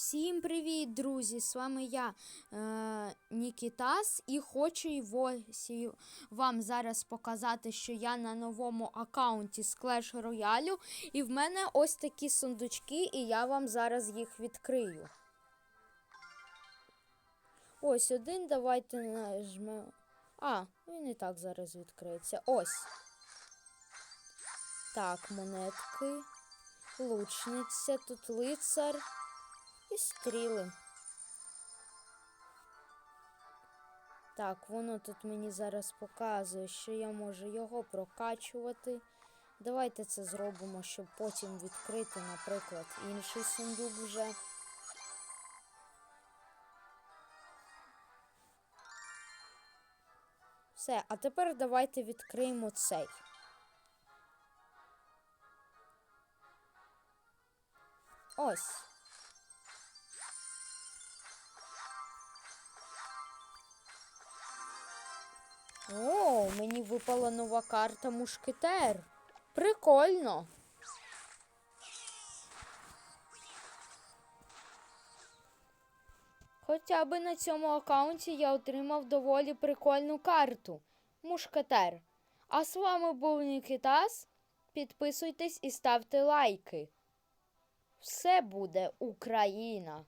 Всім привіт, друзі! З вами я, е, Нікітас, і хочу і вам зараз показати, що я на новому аккаунті з Clash Royale, і в мене ось такі сундучки, і я вам зараз їх відкрию. Ось один, давайте нажмемо. А, він і так зараз відкриється. Ось. Так, монетки, лучниця, тут лицар і стріли. Так, воно тут мені зараз показує, що я можу його прокачувати. Давайте це зробимо, щоб потім відкрити, наприклад, інший сундук вже. Все, а тепер давайте відкриємо цей. Ось. О, мені випала нова карта мушкетер. Прикольно. Хоча би на цьому аккаунті я отримав доволі прикольну карту. Мушкетер. А з вами був Нікітас. Підписуйтесь і ставте лайки. Все буде Україна!